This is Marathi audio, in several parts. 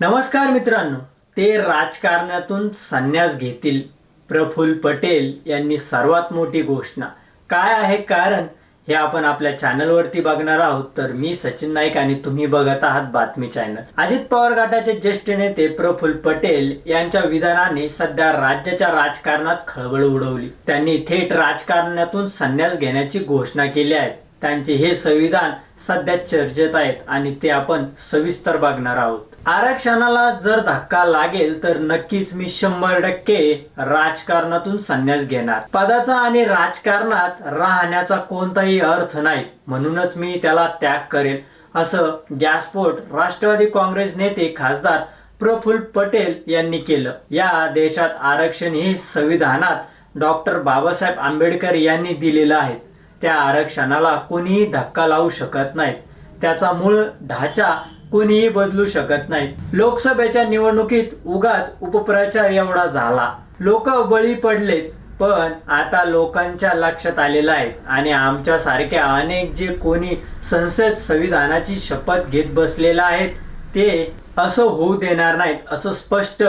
नमस्कार मित्रांनो ते राजकारणातून संन्यास घेतील प्रफुल्ल पटेल यांनी सर्वात मोठी घोषणा. काय आहे कारण हे आपण आपल्या चॅनलवरती बघणार आहोत तर मी सचिन नाईक आणि तुम्ही बघत आहात बातमी चॅनल. अजित पवार गटाचे ज्येष्ठ नेते प्रफुल्ल पटेल यांच्या विधानाने सध्या राज्याच्या राजकारणात खळबळ उडवली. त्यांनी थेट राजकारणातून संन्यास घेण्याची घोषणा केली आहे. त्यांचे हे संविधान सध्या चर्चेत आहेत आणि ते आपण सविस्तर बघणार आहोत. आरक्षणाला जर धक्का लागेल तर नक्कीच मी शंभर टक्के राजकारणातून संन्यास घेणार. पदाचा आणि राजकारणात राहण्याचा कोणताही अर्थ नाही. म्हणूनच मी त्याला त्याग करेल असं गॅसपोर्ट राष्ट्रवादी काँग्रेस नेते खासदार प्रफुल्ल पटेल यांनी केलं. या देशात आरक्षण हे संविधानात डॉक्टर बाबासाहेब आंबेडकर यांनी दिलेलं आहे. त्या आरक्षणाला कोणीही धक्का लावू शकत नाही. त्याचा मूळ ढाचा कोणीही बदलू शकत नाही. लोकसभेच्या निवडणुकीत उगाच उपप्रचार एवढा झाला. लोक बळी पडलेत पण आता लोकांच्या लक्षात आलेलं आहे आणि आमच्या सारख्या अनेक जे कोणी संसद संविधानाची शपथ घेत बसलेला आहेत ते असं होऊ देणार नाहीत असं स्पष्ट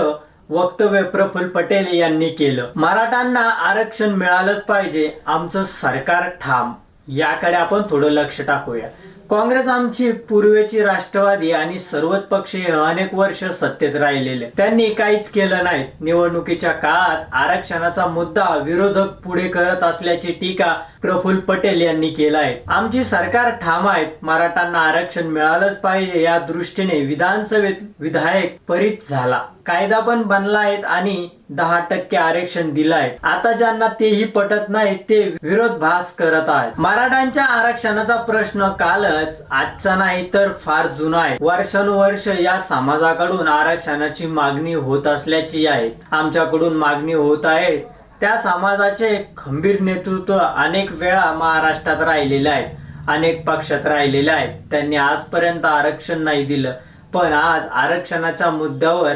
वक्तव्य प्रफुल पटेल यांनी केलं. मराठांना आरक्षण मिळालंच पाहिजे. आमचं सरकार ठाम. याकडे आपण थोडं लक्ष टाकूया. काँग्रेस आमची पूर्वेची राष्ट्रवादी आणि सर्वच पक्ष अनेक वर्ष सत्तेत राहिलेले. त्यांनी काहीच केलं नाही. निवडणुकीच्या काळात आरक्षणाचा मुद्दा विरोधक पुढे करत असल्याची टीका प्रफुल्ल पटेल यांनी केला आहे. आमची सरकार ठाम आहेत मराठांना आरक्षण मिळालंच पाहिजे या दृष्टीने विधानसभेत विधायक परित झाला. कायदा पण बनला आहेत आणि दहा टक्के आरक्षण दिलाय आता ज्यांना तेही पटत नाही ते विरोधभास करत आहेत. मराठ्यांच्या आरक्षणाचा प्रश्न कालच आजचा नाही तर फार जुना आहे. वर्षानुवर्ष या समाजाकडून आरक्षणाची मागणी होत असल्याची आहे. आमच्याकडून मागणी होत आहे. त्या समाजाचे खंबीर नेतृत्व अनेक वेळा महाराष्ट्रात राहिलेले आहे. अनेक पक्षात राहिलेले आहेत त्यांनी आजपर्यंत आरक्षण नाही दिलं. पण आज आरक्षणाच्या मुद्द्यावर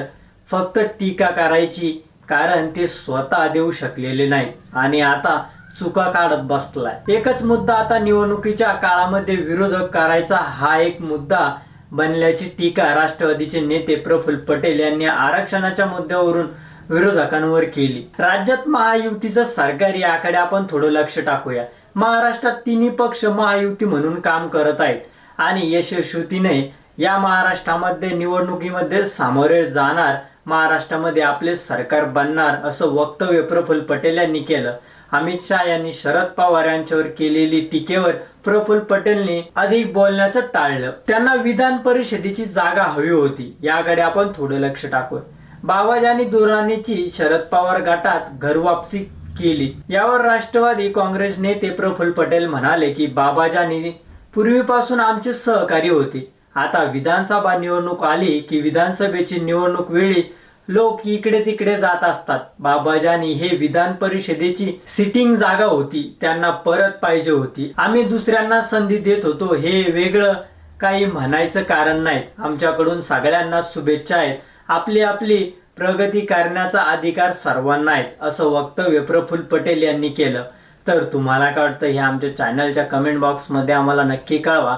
फक्त टीका करायची कारण ते स्वतः देऊ शकलेले नाही. आणि आता चुका काढत बसलाय. एकच मुद्दा आता निवडणुकीच्या काळामध्ये विरोधक करायचा हा एक मुद्दा बनल्याची टीका राष्ट्रवादीचे नेते प्रफुल्ल पटेल यांनी आरक्षणाच्या मुद्द्यावरून विरोधकांवर केली. राज्यात महायुतीचं सरकार याकडे आपण थोडं लक्ष टाकूया. महाराष्ट्रात तिन्ही पक्ष महायुती म्हणून काम करत आहेत आणि यशस्वीतीने या महाराष्ट्रामध्ये निवडणुकीमध्ये सामोरे जाणार महाराष्ट्रामध्ये आपले सरकार बनणार असं वक्तव्य प्रफुल्ल पटेल यांनी केलं. अमित शहा यांनी शरद पवार यांच्यावर केलेली टीकेवर प्रफुल्ल पटेलने अधिक बोलण्याचं टाळलं. त्यांना विधान परिषदेची जागा हवी होती. याकडे आपण थोडं लक्ष टाकू बाबाजानी आणि दुराणीची शरद पवार गटात घरवापसी केली. यावर राष्ट्रवादी काँग्रेस नेते प्रफुल्ल पटेल म्हणाले की बाबाजानी पूर्वीपासून आमचे सहकारी होते. आता विधानसभा निवडणूक आली की विधानसभेची निवडणूक वेळी लोक इकडे तिकडे जात असतात. बाबाजानी हे विधान परिषदेची सिटिंग जागा होती. त्यांना परत पाहिजे होती. आम्ही दुसऱ्यांना संधी देत होतो. हे वेगळं काही म्हणायचं कारण नाही. आमच्याकडून सगळ्यांना शुभेच्छा आहेत. आपली आपली प्रगती करण्याचा अधिकार सर्वांना आहे असं वक्तव्य प्रफुल्ल पटेल यांनी केलं. तर तुम्हाला काय वाटतं हे आमच्या चॅनलच्या कमेंट बॉक्समध्ये आम्हाला नक्की कळवा.